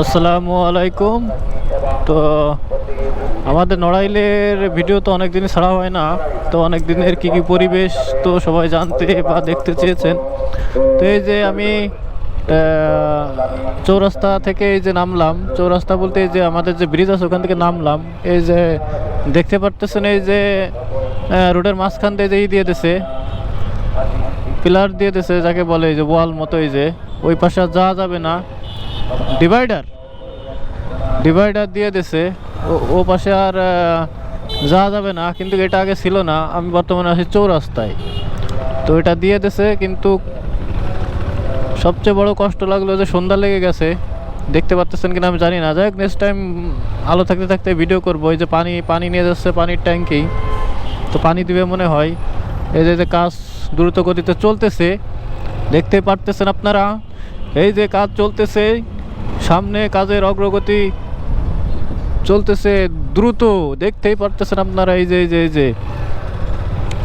আসসালামু আলাইকুম। তো আমাদের নড়াইলের ভিডিও তো অনেক দিনই ছাড়া হয় না। তো অনেক দিনের কী কী পরিবেশ তো সবাই জানতে বা দেখতে চেয়েছেন। তো এই যে আমি চৌরাস্তা থেকে এই যে নামলাম, চৌরাস্তা বলতে এই যে আমাদের যে ব্রিজ আছে ওখান থেকে নামলাম। এই যে দেখতে পারতেছেন এই যে রোডের মাঝখান দিয়ে যেই দিয়ে দিছে, পিলার দিয়ে দিছে, যাকে বলে এই যে ওয়াল মতো এই যে। ওই পাশে যাওয়া যাবে না। ডিভাইডার ডিভাইডার দিয়ে দিছে। ও- পাশে আর যাওয়া যাবে না, কিন্তু এটা আগে ছিল না। আমি বর্তমানে আছি চৌরাস্তায়। তো এটা দিয়ে দিছে, কিন্তু সবচেয়ে বড় কষ্ট লাগল যে সন্ধ্যা লেগে গেছে। দেখতে পাচ্ছেন কিনা আমি জানি না। যাই হোক নেক্সট টাইম আলো থাকতে থাকতে ভিডিও করব। এই যে পানি পানি নিয়ে যাচ্ছে পানির ট্যাঙ্কি। তো পানি দিবে মনে হয়। এই যে কাজ দ্রুত গতিতে চলতেছে। দেখতে পারতেছেন আপনারা? এই যে কাজ চলতেছে সামনে কাজের অগ্রগতি চলতেছে দ্রুত, দেখতেই পারতেছেন আপনারা, এই যে এই যে এই যে।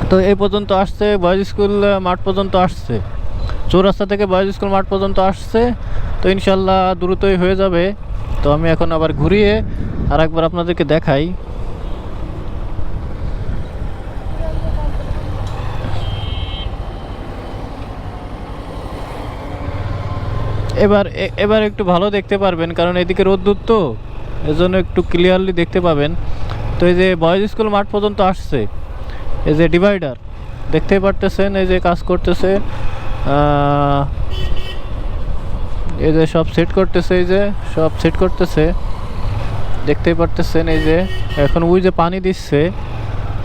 তো এই পর্যন্ত আসছে বয়েজ স্কুল মাঠ পর্যন্ত আসছে। চৌরাস্তা থেকে বয়েজ স্কুল মাঠ পর্যন্ত আসছে। তো ইনশাল্লাহ দ্রুতই হয়ে যাবে। তো আমি এখন আবার ঘুরিয়ে আর একবার আপনাদেরকে দেখাই। এবার এবার একটু ভালো দেখতে পারবেন, কারণ এদিকে রোদ্দুর তো, এজন্য একটু ক্লিয়ারলি দেখতে পাবেন। তো এই যে বয়েজ স্কুল মাঠ পর্যন্ত আসছে, এই যে ডিভাইডার দেখতেই পারতেছেন এই যে কাজ করতেছে এই যে সব সেট করতেছে, এই যে সব সেট করতেছে, দেখতেই পারতেছেন এই যে, এখন ওই যে পানি দিচ্ছে,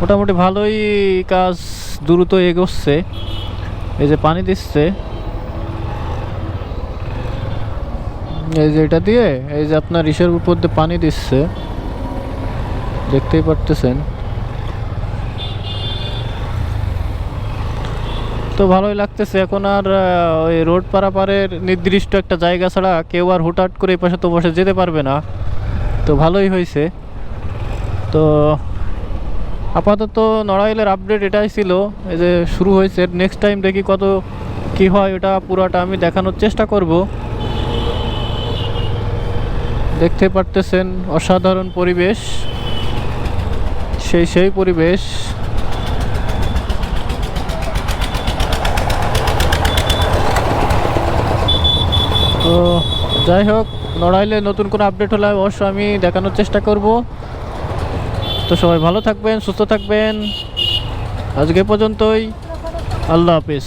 মোটামুটি ভালোই কাজ দ্রুত এগোচ্ছে, এই যে পানি দিচ্ছে। এই যে এটা দিয়ে, এই যে আপনার ইসের উপর দিয়ে পানি দিচ্ছে। দেখতেই পারতেছেন। তো ভালোই লাগতেছে। এখন আর ওই রোড পারাপারের নির্দিষ্ট একটা জায়গা ছাড়া কেউ আর হুটহাট করে এই পাশে তো বসে যেতে পারবে না। তো ভালোই হয়েছে। তো আপাতত নড়াইলের আপডেট এটাই ছিল। এই যে শুরু হয়েছে। নেক্সট টাইম দেখি কত কি হয়, ওটা পুরোটা আমি দেখানোর চেষ্টা করব। দেখতে পারতেছেন অসাধারণ পরিবেশ। সেই সেই পরিবেশ। তো যাই হোক, নড়াইলে নতুন কোনো আপডেট হলে অবশ্যই আমি দেখানোর চেষ্টা করব। তো সবাই ভালো থাকবেন, সুস্থ থাকবেন। আজকে পর্যন্তই, আল্লাহ হাফিজ।